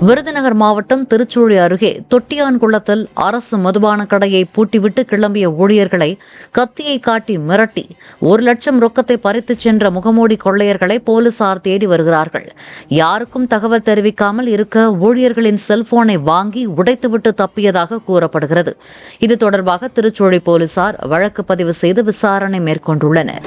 Virudhunagar மாவட்டம் திருச்சூழி அருகே தொட்டியான்குளத்தில் அரசு மதுபான கடையை பூட்டிவிட்டு கிளம்பிய ஊழியர்களை கத்தியை காட்டி மிரட்டி ஒரு லட்சம் ரொக்கத்தை பறித்துச் சென்ற முகமூடி கொள்ளையர்களை போலீசார் தேடி வருகிறார்கள். யாருக்கும் தகவல் தெரிவிக்காமல் இருக்க ஊழியர்களின் செல்போனை வாங்கி உடைத்துவிட்டு தப்பியதாக கூறப்படுகிறது. இது தொடர்பாக திருச்சூழி போலீசார் வழக்கு பதிவு செய்து விசாரணை மேற்கொண்டுள்ளனர்.